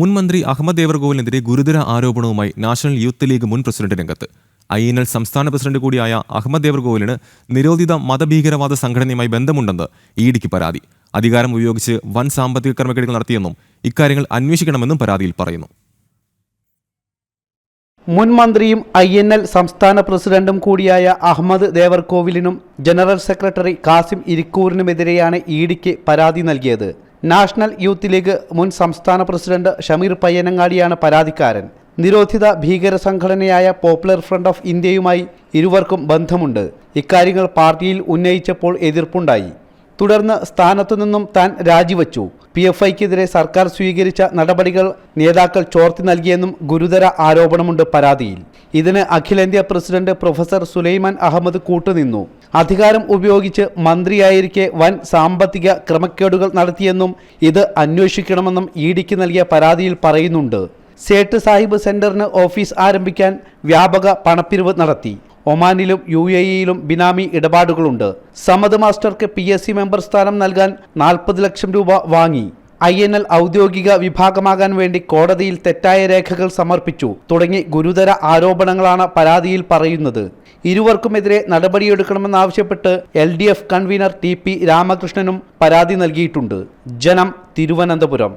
മുൻ മന്ത്രി അഹമ്മദ് ദേവർഗോവിനെതിരെ ഗുരുതര ആരോപണവുമായി നാഷണൽ യൂത്ത് ലീഗ് മുൻ പ്രസിഡന്റ് രംഗത്ത്. ഐ എൻ എൽ സംസ്ഥാന പ്രസിഡന്റ് കൂടിയായ അഹമ്മദ് ദേവർഗോവിലിന് നിരോധിത മതഭീകരവാദ സംഘടനയുമായി ബന്ധമുണ്ടെന്ന് ഇഡിക്ക് പരാതി. അധികാരം ഉപയോഗിച്ച് വൻ സാമ്പത്തിക ക്രമക്കേടുകൾ നടത്തിയെന്നും ഇക്കാര്യങ്ങൾ അന്വേഷിക്കണമെന്നും പരാതിയിൽ പറയുന്നു. മുൻ മന്ത്രിയും ഐ എൻ എൽ സംസ്ഥാന പ്രസിഡന്റും കൂടിയായ അഹമ്മദ് ദേവർകോവിലിനും ജനറൽ സെക്രട്ടറി കാസിം ഇരിക്കൂറിനുമെതിരെയാണ് ഇഡിക്ക് പരാതി നൽകിയത്. നാഷണൽ യൂത്ത് ലീഗ് മുൻ സംസ്ഥാന പ്രസിഡന്റ് ഷമീർ പയ്യനങ്ങാടിയാണ് പരാതിക്കാരൻ. നിരോധിത ഭീകര സംഘടനയായ പോപ്പുലർ ഫ്രണ്ട് ഓഫ് ഇന്ത്യയുമായി ഇരുവർക്കും ബന്ധമുണ്ട്. ഇക്കാര്യങ്ങൾ പാർട്ടിയിൽ ഉന്നയിച്ചപ്പോൾ എതിർപ്പുണ്ടായി. തുടർന്ന് സ്ഥാനത്തു നിന്നും താൻ രാജിവച്ചു. പി എഫ് ഐക്കെതിരെ സർക്കാർ സ്വീകരിച്ച നടപടികൾ നേതാക്കൾ ചോർത്തി നൽകിയെന്നും ഗുരുതര ആരോപണമുണ്ട് പരാതിയിൽ. ഇതിന് അഖിലേന്ത്യാ പ്രസിഡന്റ് പ്രൊഫസർ സുലൈമാൻ അഹമ്മദ് കൂട്ടുനിന്നു. അധികാരം ഉപയോഗിച്ച് മന്ത്രിയായിരിക്കെ വൻ സാമ്പത്തിക ക്രമക്കേടുകൾ നടത്തിയെന്നും ഇത് അന്വേഷിക്കണമെന്നും ഇ ഡിക്ക് നൽകിയ പരാതിയിൽ പറയുന്നുണ്ട്. സേട്ട് സാഹിബ് സെന്ററിന് ഓഫീസ് ആരംഭിക്കാൻ വ്യാപക പണപ്പിരിവ് നടത്തി. ഒമാനിലും യു എ ഇയിലും ബിനാമി ഇടപാടുകളുണ്ട്. സമദ് മാസ്റ്റർക്ക് പി എസ് സി മെമ്പർ സ്ഥാനം നൽകാൻ നാൽപ്പത് ലക്ഷം രൂപ വാങ്ങി. ഐ എൻ എൽ ഔദ്യോഗിക വിഭാഗമാകാൻ വേണ്ടി കോടതിയിൽ തെറ്റായ രേഖകൾ സമർപ്പിച്ചു. തുടങ്ങി ഗുരുതര ആരോപണങ്ങളാണ് പരാതിയിൽ പറയുന്നത്. ഇരുവർക്കുമെതിരെ നടപടിയെടുക്കണമെന്നാവശ്യപ്പെട്ട് L D F convener T P രാമകൃഷ്ണനും പരാതി നൽകിയിട്ടുണ്ട്. ജനം തിരുവനന്തപുരം.